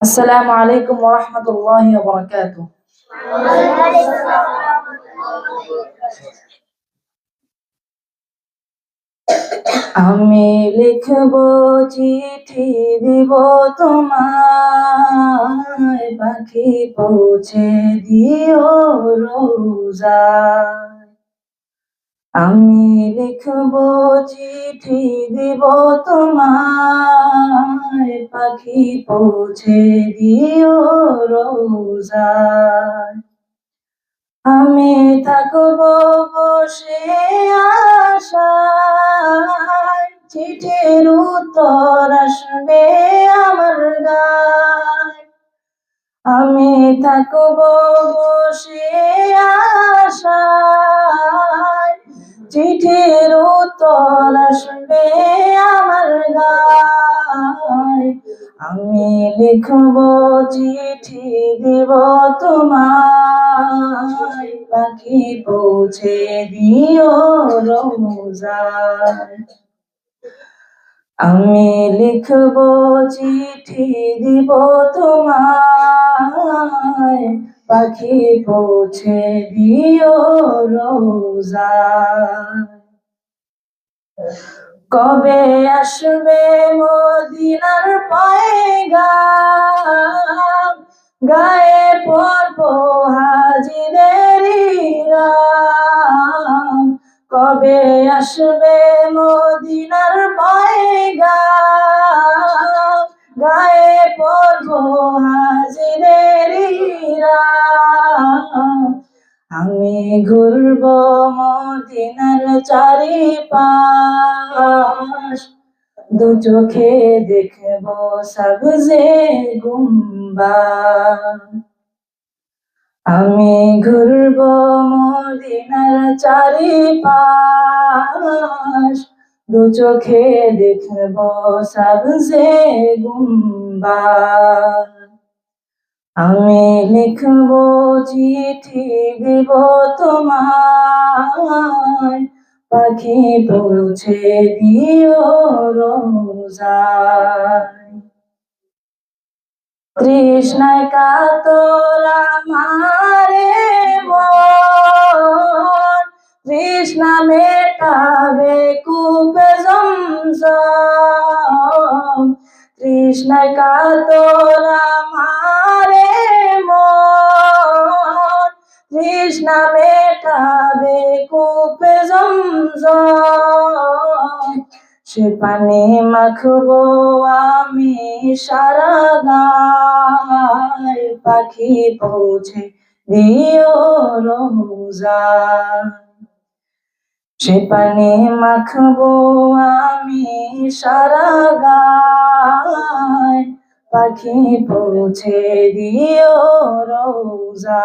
আসসালামু আলাইকুম ওয়া রাহমাতুল্লাহি ওয়া আমি লিখব চিঠি, দিব তোমায়, পাখি পৌঁছে দিও রোজা। আমি লিখব চিঠি, দিব তোমায় পাখি পৌঁছে দিও রোজা আমি থাকব বসে আশায়, চিঠির উত্তর আসবে আমার গায়। আমি থাকব বসে আশায়, চিঠির উত্তর আসবে আমি লিখব চিঠি দিব তোমায়। পাখি পৌঁছে দিও রোজায় আমি লিখব চিঠি দিব তোমায়। পাখি পৌঁছে দিও রোজায় কবে আসবে মদিনার পায়গাম? গায়ে পর্ব হাজিদের কবে আসবে মদিনার পায়গাম? গায়ে পর্ব হাজিদের আমি ঘুরব মদিনার চারি পাশ দু চোখে দেখব সবজে গুম্বা। আমি ঘুরব মদিনার চারি পাশ দু চোখে দেখব সবজে গুম্বা। আমি লিখব চিঠি দিব তোমায়। পাখি পৌঁছে দিও রোজায়। তৃষ্ণায় কাতরা মারে মন তৃষ্ণা মেটাবে কূপে জমজম। তৃষ্ণায় তৃষ্ণা মেটাবে কূপে জমজম। সে পানি মাখবো আমি সারা গায়। পাখি পৌঁছে দিও রোজা। সে পানি মাখবো আমি সারা গায়। পাখি পৌঁছে দিও রোজা।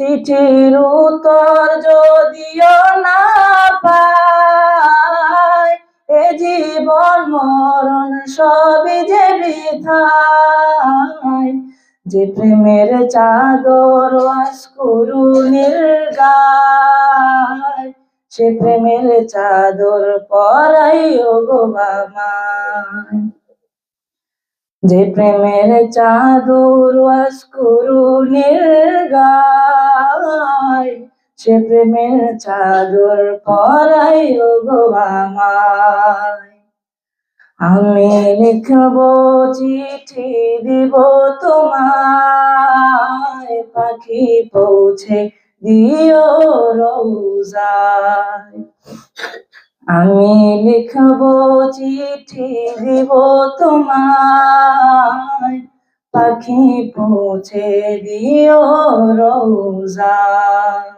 চিঠির উত্তর যদিও না পাই, এ জীবন মরণ সবই যে বৃথায়। যে প্রেমের চাদর আসকরুণের গায় সে প্রেমের চাদর পরাই ও গো বামায় যে প্রেমের চাদর আসকরুণের গায়, সে প্রেমের চাদর পরাই গো বামায় আমি লিখব চিঠি দিব তোমায়, পাখি পৌঁছে দিও রোজায়। আমি লিখব চিঠি দিব তোমায় পাখি পৌঁছে দিও রোজায়